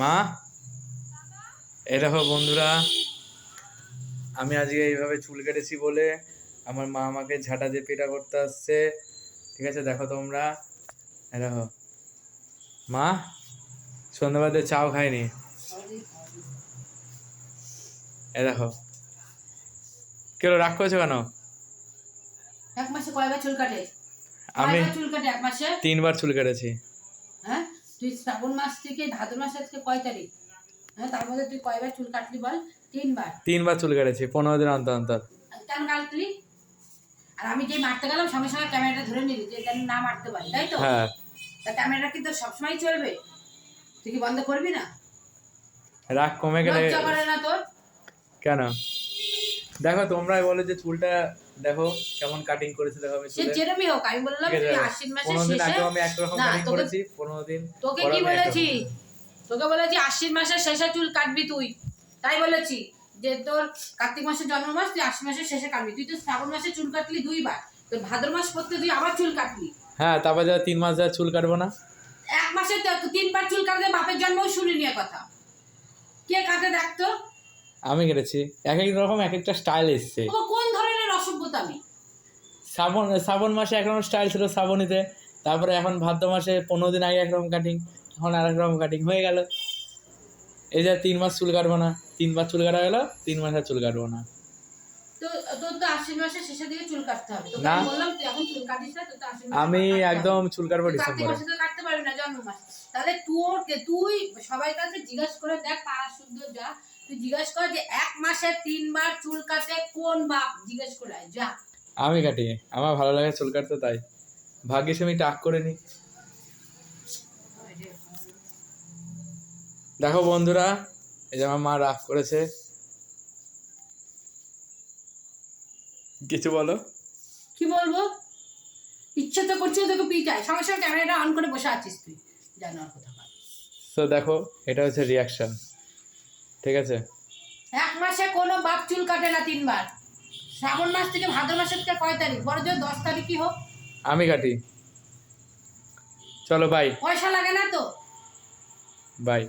মা দেখো বন্ধুরা আমি আজকে এইভাবে চুল কেটেছি বলে আমার মা আমাকে ঝাঁটা দিয়ে পেটা করতে আসছে। ঠিক আছে দেখো তোমরা দেখো। মা সন্ধ্যাবাদে চাও খাইনি? এ দেখো। কেন রাগ করেছ কেন? এক মাসে কয়বার চুল কাটে? আমি চুল কাটে এক মাসে? তিনবার চুল কেটেছি। হ্যাঁ? তুই শ্রাবণ মাস থেকে ভাদ্র মাস আজকে কয় তারিখ? হ্যাঁ তার মধ্যে তুই কয়বার চুল কাটলি বল? তিনবার। তিনবার চুল কেটেছি পনেরো দিন অন্তর অন্তর। কেন কাটলি? আর আমি যে মারতে গেলাম সঙ্গে সঙ্গে ক্যামেরাটা ধরে নিলি যে যেন না মারতে পারি তাই তো? হ্যাঁ। তা ক্যামেরাটা কি তোর সবসময় চলবে? তুই কি বন্ধ করবি না? রাগ কমে গেলে লজ্জা করে না তোর? কেন? দেখো তোমরাই বলো যে চুলটা দেখো কেমন কাটিং করেছে দেখো আমি সে চুলে যেরমই হোক আমি বললাম তুই আশ্বিন মাসের শেষে আমি একরকম কাটিং করেছি পনেরো দিন তোকে কি বলেছি? তোকে বলেছি আশ্বিন মাসের শেষে চুল কাটবি তুই। তাই বলেছি যে তোর কার্তিক মাসের জন্ম মাস তুই আশ্বিন মাসের শেষে কাটবি। তুই তো শ্রাবণ মাসে চুল কাটলি দুইবার। তোর ভাদ্র মাস পড়তে তুই আবার চুল কাটলি। হ্যাঁ তারপর যা তিন মাস যা চুল কাটবো না। এক মাসে তিনবার চুল কাটলে বাপের জন্মও শুনিনি কথা। কে কাটে দেখতো আমি কেটেছি। এক এক রকম এক একটা স্টাইল এসছে। ও কোন ধরনের অসভ্যতা আমি? শ্রাবণ শ্রাবণ মাসে একরকম স্টাইল ছিল শ্রাবণীতে। তারপরে এখন ভাদ্র মাসে পনেরো দিন আগে একরকম কাটিং এখন আর এক রকম কাটিং হয়ে গেল। এই যে তিন মাস চুল কাটবো না তিনবার চুল কাটা গেল তিন মাস আর চুল কাটবো না। আমি মাসে। একদম চুল কাটবো ডিসেম্বরে। কাটতে পারবি না জন্ম মাস তাহলে তুই সবাই কাছে জিজ্ঞাসা করে দেখ জিজ্ঞাসা কর যে এক মাসে তিনবার চুল কাটে কোন বাপ? জিজ্ঞেস করে যা। আমি কাটি আমার ভালো লাগে চুল কাটতে তাই। ভাগ্যিস আমি টাক করে নি। দেখো বন্ধুরা এই যে আমার মা রাগ করেছে। কিছু বলো? কি বলব? ইচ্ছে তো করছে তোকে পিটাই সঙ্গে সঙ্গে ক্যামেরাটা অন করে বসে আছিস তুই। জানার কথা তো দেখো এটা হচ্ছে রিয়াকশন ঠিক আছে। এক মাসে কোনো বাপ চুল কাটে না তিনবার। শ্রাবণ মাস থেকে ভাদ্র মাসের থেকে কয় তারিখ? বড় জোর দশ তারিখই হোক। আমি কাটি। চলো বাই পয়সা লাগে না তো? বাই